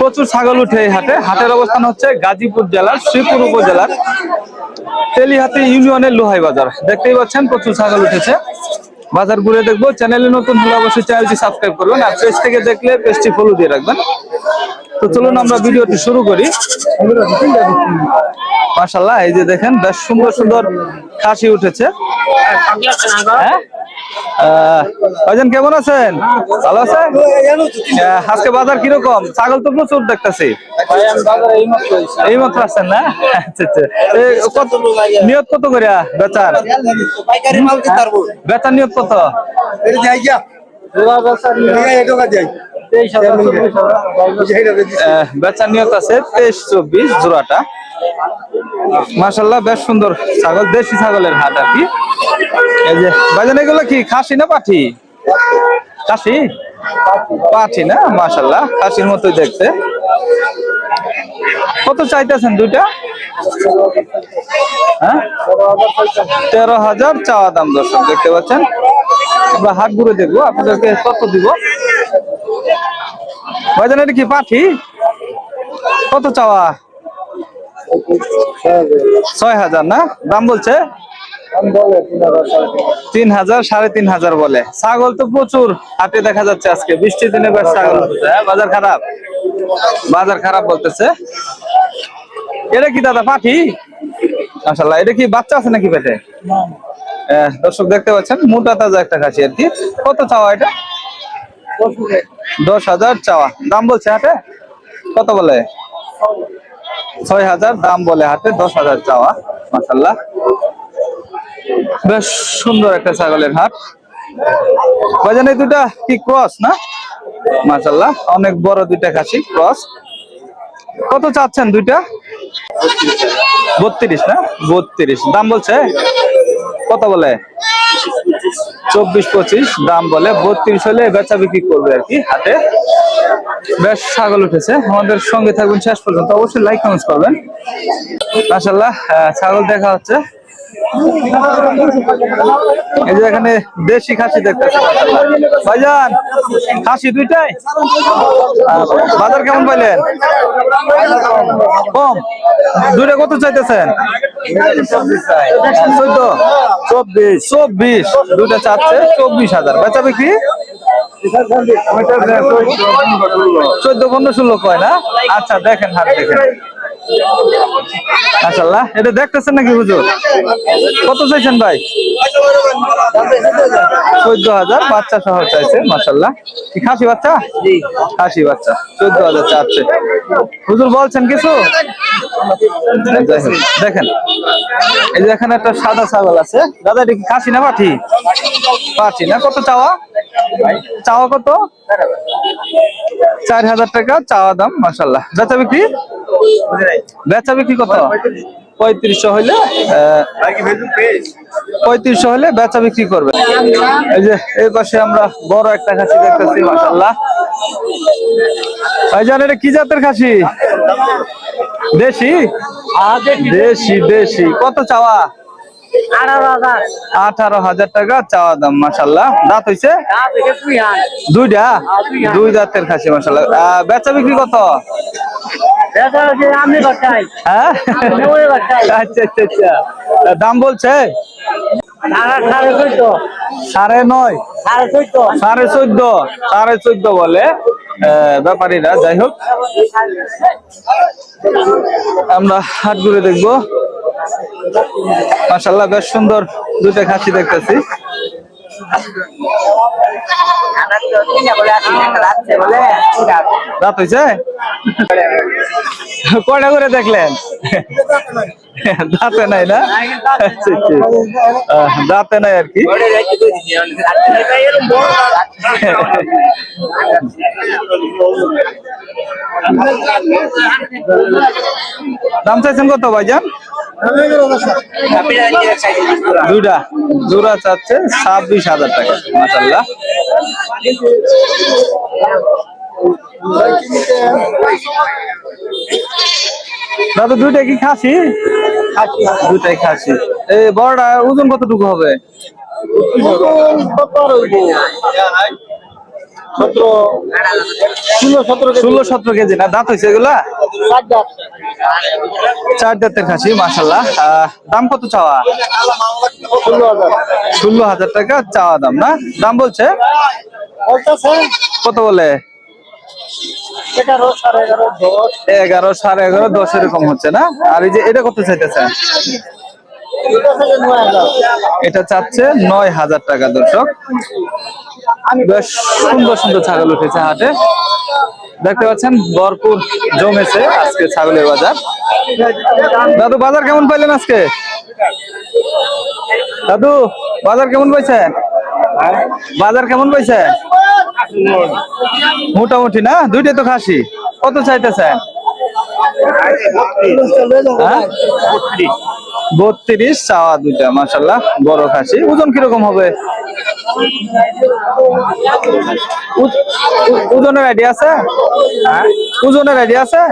প্রচুর ছাগল উঠে এই হাটে। হাটের অবস্থান হচ্ছে গাজীপুর জেলার, শ্রীপুর উপজেলার তেলিহাতি ইউনিয়নের লোহাই বাজার। দেখতেই পাচ্ছেন প্রচুর ছাগল উঠেছে। বাজার ঘুরে দেখব। চ্যানেলে নতুন হলে অবশ্যই চ্যানেলটি সাবস্ক্রাইব করবেন আর পেজ থেকে দেখলে পেজটি ফলো দিয়ে রাখবেন। তো চলুন আমরা ভিডিওটি শুরু করি। মাশাল্লাহ এই যে দেখেন, বেশ সুন্দর সুন্দর খাসি উঠেছে। হ্যাঁ? ভাইজান কেমন আছেন? ভালো আছেন? আজকে বাজার কীরকম? ছাগল তো প্রচুর দেখতেছি। এই মাত্র আসছেন না? আচ্ছা আচ্ছা। কত নিয়ত কত করে বেচার? পাইকারি মাল দিতে পারব বেচার নিয়ত কত? বেচার নিয়ত আছে তেইশ চব্বিশ জোড়াটা। মাশাল্লাহ বেশ সুন্দর ছাগল দেশি ছাগলের হাট আর কি। এই যে বাজান এগুলো কি খাসি না পাঠি? খাসি? পাঠি না মাশাল্লাহ খাসির মতোই দেখতে। কত চাইতেছেন দুইটা? হ্যাঁ? তেরো হাজার চাওয়া দাম দর্শক দেখতে পাচ্ছেন। আমরা হাট ঘুরে দেখব আপনাদেরকে কত দিব। কি পাঠি? কত চাওয়া? ছয় হাজার না? দাম বলছে? তিন হাজার সাড়ে তিন হাজার বলে। ছাগল তো প্রচুর হাতে দেখা যাচ্ছে আজকে। বৃষ্টির দিনে বেশ ছাগল হ্যাঁ? বাজার খারাপ? বাজার খারাপ বলতেছে। এটা কি দাদা পাঠি? মাসাল্লাহ এটা কি বাচ্চা আছে নাকি পেটে? আহ, দর্শক দেখতে পাচ্ছেন মোটা তাজা একটা খাসি আর কি। কত চাওয়া এটা? দশ হাজার চাওয়া। দাম বলছে হাটে? কত বলে? ছয় হাজার, দাম বলে হাটে দশ হাজার চাওয়া মাসাল্লাহ বেশ সুন্দর একটা ছাগলের হাট। বাজান দুটা কি ক্রস না? মাসাল্লাহ অনেক বড় দুইটা খাসি, ক্রস। কত চাচ্ছেন দুইটা? বত্রিশ না? বত্রিশ। দাম বলছে? কত বলে? চব্বিশ পঁচিশ দাম বলে বত্রিশ হলে বেচা বিক্রি করবে আর কি হাতে বেশ, ছাগল উঠেছে। আমাদের সঙ্গে থাকবেন শেষ পর্যন্ত। অবশ্যই লাইক কমেন্ট করবেন। মাসাল্লাহ ছাগল দেখা হচ্ছে। এই যে এখানে দেশি খাসি দেখতেছে ভাইজান, খাসি দুইটাই? বাজার কেমন পাইলেন? কম। দুইটা কত চাইতেছেন? চোদ্দ চব্বিশ চব্বিশ দুইটা চাচ্ছে চব্বিশ হাজার। বেচা বিক্রি? চোদ্দ পনেরো ষোলো কয় না? আচ্ছা দেখেন হাট দেখেন। মাশাল্লাহ এটা দেখতেছেন নাকি হুজুর? কত চাইছেন ভাই? চোদ্দ হাজার বাচ্চা সহ চাইছে মাশাল্লাহ কি খাসি বাচ্চা? খাসি বাচ্চা চোদ্দ হাজার চাচ্ছে হুজুর বলছেন কিছু? দেখেন এই যে এখানে একটা সাদা ছাগল আছে। দাদা এটা কি খাসি না পাঠি পাঠি না কত চাওয়া? চাওয়া কত? চার হাজার টাকা চাওয়া দাম মাসাল্লাহ বেচা বিক্রি? বেচা বিক্রি কত? পঁয়ত্রিশশো হইলে আহ, পঁয়ত্রিশশো হলে বেচা বিক্রি করবে। এই যে এই পাশে আমরা বড় একটা খাসি দেখতেছি মাসাল্লাহ ভাইজান এটা কি জাতের খাসি? দেশি? দেশি দেশি কত চাওয়া? আঠারো হাজার। টাকা চাওয়া দাম মাসাল্লাহ দাঁত হইছে? দুইটা? দুই দাঁতের খাসি মাসাল্লাহ বেচা বিক্রি কত? হ্যাঁ? আচ্ছা আচ্ছা আচ্ছা। দাম বলছে? সাড়ে নয়। সাড়ে চোদ্দ। সাড়ে চোদ্দ বলে। ব্যাপারীরা, যাই হোক। আমরা হাট ঘুরে দেখব। মাসাল্লাহ বেশ সুন্দর দুইটা খাসি দেখতেছি। কয়টা করে দেখলেন? দাঁতে নাই না? আচ্ছা, দাঁতে নাই আর কি? দাম চাইছেন কত ভাইজান? দুইটা। জোড়া চাচ্ছে ছাব্বিশ হাজার টাকা মাসাল্লাহ দাদা দুইটা কি খাসি? দুইটাই খাসি। এই বড়টা ওজন কতটুকু হবে? সতেরো ষোলো কেজি। না দাঁত হয়েছে এগুলা? চার দাঁতের খাসি মাসাল্লাহ দাম কত চাওয়া? ষোলো হাজার। টাকা চাওয়া দাম না? দাম বলছে? কত বলে? এগারো সাড়ে এগারো দশ। এরকম হচ্ছে না? আর এই যে এটা কত চাইতেছেন? নয় হাজার। এটা চাচ্ছে নয় হাজার টাকা দর্শক। বেশ সুন্দর সুন্দর ছাগল উঠেছে হাটে। দেখতে পাচ্ছেন ভরপুর জমেছে আজকে ছাগলের বাজার। দাদু বাজার কেমন পাইলেন আজকে? দাদু বাজার কেমন পাইছেন? বাজার কেমন পাইছেন? মোটামুটি না? দুইটা তো খাসি। কত চাইতেছেন? হ্যাঁ? বত্রিশ চাওয়া দুইটা মাসাল্লাহ বড় খাসি। ওজন কীরকম হবে? ওজনের আইডিয়া আছে? ওজনের আইডিয়া আছে?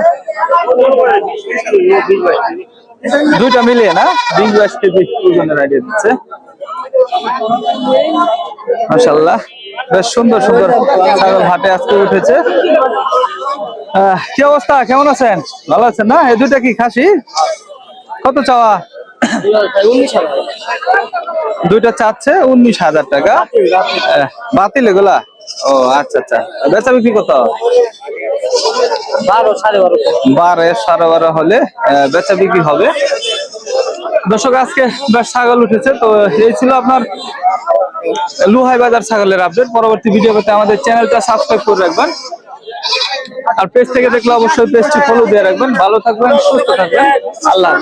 দুইটা মিলিয়ে না? বিশ কেজি ওজনের আইডিয়া দিচ্ছে। মাসাল্লাহ বেশ সুন্দর সুন্দর ছাগল হাটে আজকে উঠেছে। কি অবস্থা? কেমন আছেন? ভালো আছেন না? এই দুইটা কি খাসি? কত চাওয়া? দুইটা চাচ্ছে উনিশ হাজার টাকা। বাতিল এগুলা? ও আচ্ছা আচ্ছা। বেচা বিক্রি কত? বারো সাড়ে বারো। বারো সাড়ে বারো হলে বেচা বিক্রি হবে। দর্শক আজকে বেশ ছাগল উঠেছে তো এই ছিল আপনার লুহাই বাজার ছাগলের আপডেট পরবর্তী ভিডিও পেতে আমাদের চ্যানেলটা সাবস্ক্রাইব করে রাখবেন। আর পেজ থেকে দেখলে অবশ্যই পেজটি ফলো দিয়ে রাখবেন। ভালো থাকবেন, সুস্থ থাকবেন। আল্লাহ।